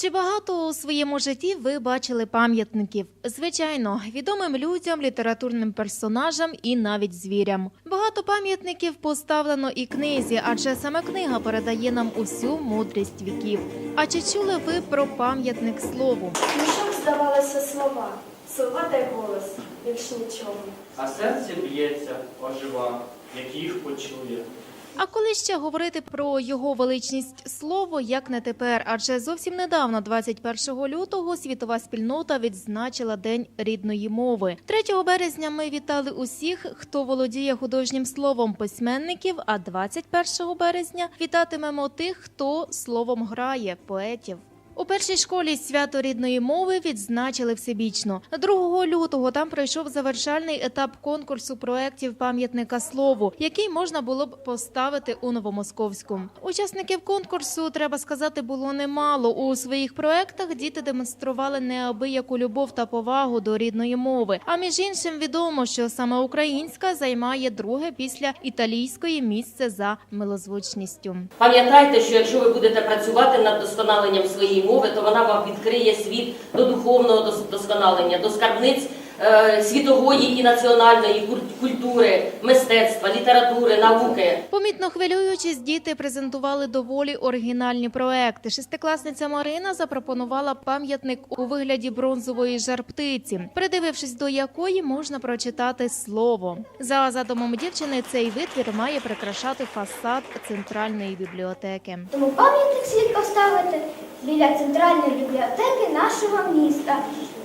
Чи багато у своєму житті ви бачили пам'ятників? Звичайно, відомим людям, літературним персонажам і навіть звірям. Багато пам'ятників поставлено і книзі, адже саме книга передає нам усю мудрість віків. А чи чули ви про пам'ятник слову? Мішок здавалося слова, слова та й голос, більш нічого. А серце б'ється, ожива, як їх почує. А коли ще говорити про його величність слово, як не тепер, адже зовсім недавно, 21 лютого, світова спільнота відзначила День рідної мови. 3 березня ми вітали усіх, хто володіє художнім словом письменників. А 21 березня вітатимемо тих, хто словом грає поетів. У першій школі свято рідної мови відзначили всебічно. 2 лютого там пройшов завершальний етап конкурсу проєктів пам'ятника слову, який можна було б поставити у Новомосковську. Учасників конкурсу, треба сказати, було немало. У своїх проєктах діти демонстрували неабияку любов та повагу до рідної мови. А між іншим відомо, що саме українська займає друге після італійської місце за милозвучністю. Пам'ятайте, що якщо ви будете працювати над досконаленням своєї мови, то вона вам відкриє світ до духовного дос- досконалення, до скарбниць світової і національної куль- культури, мистецтва, літератури, науки. Помітно хвилюючись, діти презентували доволі оригінальні проекти. Шестикласниця Марина запропонувала пам'ятник у вигляді бронзової жарптиці, придивившись до якої можна прочитати слово. За задумом дівчини, цей витвір має прикрашати фасад центральної бібліотеки. Тому пам'ятник слід поставити біля центральної бібліотеки нашого міста,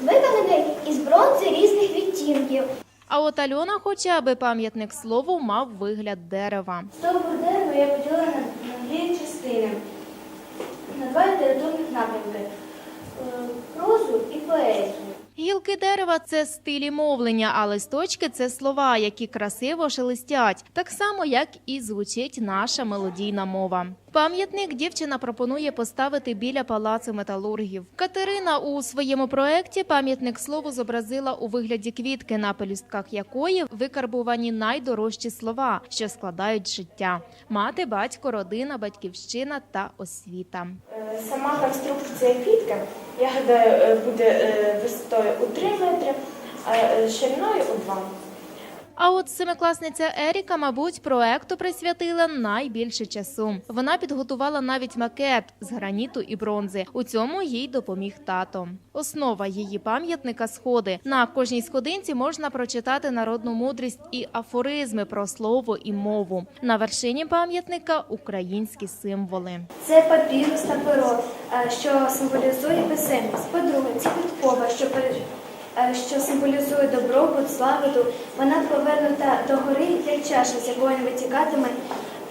виконаний із бронзи різних відтінків. А от Альона хоче, аби пам'ятник слову мав вигляд дерева. Стовбур дерева я поділила на, дві частини, на два літературних напрямки е, прозу і поезію. Гілки дерева це стилі мовлення, а листочки це слова, які красиво шелестять, так само як і звучить наша мелодійна мова. Пам'ятник дівчина пропонує поставити біля палацу металургів. Катерина у своєму проєкті пам'ятник слову зобразила у вигляді квітки, на пелюстках якої викарбувані найдорожчі слова, що складають життя: мати, батько, родина, батьківщина та освіта. Е, Сама конструкція квітки, я гадаю, е, буде е, висотою у 3 метри, а е, шириною у 2. А от семикласниця Еріка, мабуть, проекту присвятила найбільше часу. Вона підготувала навіть макет з граніту і бронзи. У цьому їй допоміг тато. Основа її пам'ятника сходи. На кожній сходинці можна прочитати народну мудрість і афоризми про слово і мову. На вершині пам'ятника українські символи. Це папірус та перо, е, що символізує писемність. По-друге, це підкова, що що символізує добробут, славу. Вона повернута до гори, як чаша, з якої витікатиме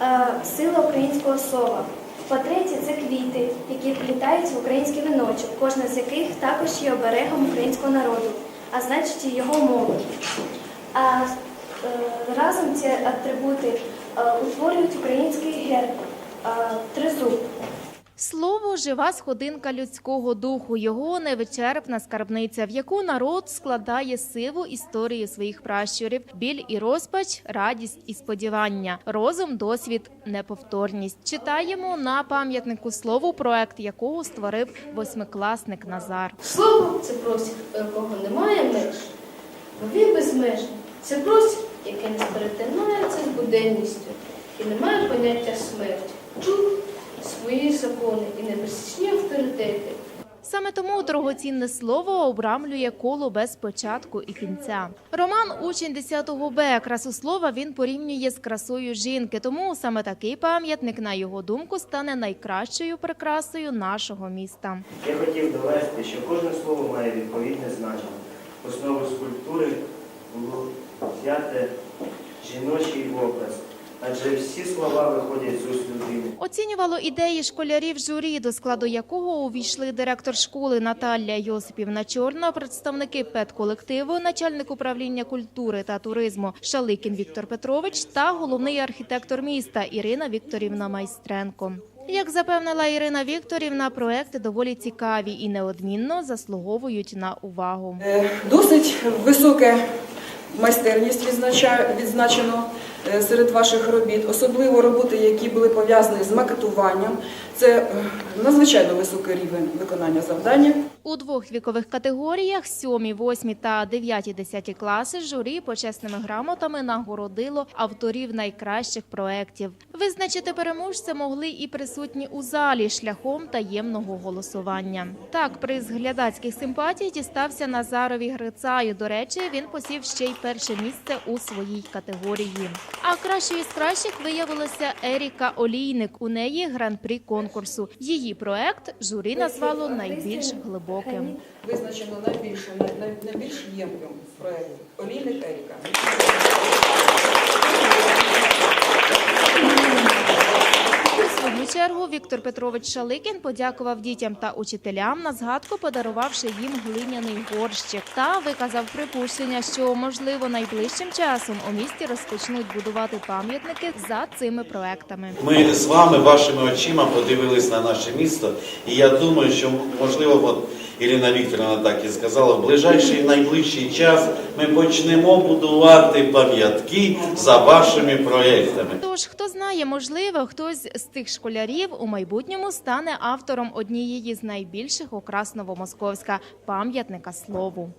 е, сила українського слова. По-третє, це квіти, які вплітаються в український віночок, кожна з яких також є оберегом українського народу, а значить і його мови. А е, разом ці атрибути е, утворюють український герб е, тризуб. Слово жива сходинка людського духу, його невичерпна скарбниця, в яку народ складає сиву історію своїх пращурів, біль і розпач, радість і сподівання, розум, досвід, неповторність. Читаємо на пам'ятнику слову, проект якого створив восьмикласник Назар. Слово це простір, якого немає меж, бо він безмежний. Це простір, який не перетинається з буденністю і не має поняття смерті. Тут свої закони і непересічні авторитети. Саме тому дорогоцінне слово обрамлює коло без початку і кінця. Роман учень 10 Б. Красу слова він порівнює з красою жінки. Тому саме такий пам'ятник, на його думку, стане найкращою прикрасою нашого міста. Я хотів довести, що кожне слово має відповідне значення. Основу скульптури було взяти жіночий образ, адже всі слова виходять з уст людини. Оцінювало ідеї школярів журі, до складу якого увійшли директор школи Наталія Йосипівна Чорна, представники педколективу, начальник управління культури та туризму Шаликін Віктор Петрович та головний архітектор міста Ірина Вікторівна Майстренко. Як запевнила Ірина Вікторівна, проекти доволі цікаві і неодмінно заслуговують на увагу. Е, Досить висока майстерність відзначено е, серед ваших робіт, особливо роботи, які були пов'язані з макетуванням. Це е, надзвичайно високий рівень виконання завдання. У двох вікових категоріях 7, 8 та 9, 10 класи журі почесними грамотами нагородило авторів найкращих проєктів. Визначити переможця могли і присутні у залі шляхом таємного голосування. Так, приз глядацьких симпатій дістався Назарові Грицаю. До речі, він посів ще й перше місце у своїй категорії. А кращою з кращих виявилася Еріка Олійник. У неї гран-прі конкурсу. Її проект журі назвало найбільш глибоким. Визначено найбільше, най- най- найбільш ємким проєкт Олійник Еріка. У свою чергу Віктор Петрович Шаликін подякував дітям та учителям на згадку, подарувавши їм глиняний горщик, та виказав припущення, що можливо найближчим часом у місті розпочнуть будувати пам'ятники за цими проектами. Ми з вами вашими очима подивились на наше місто, і я думаю, що можливо, от Ірина Вікторовна так і сказала, в ближайший найближчий час ми почнемо будувати пам'ятки за вашими проєктами. Тож, хто знає, можливо, хтось з тих школярів у майбутньому стане автором однієї з найбільших окрас Новомосковська пам'ятника слову.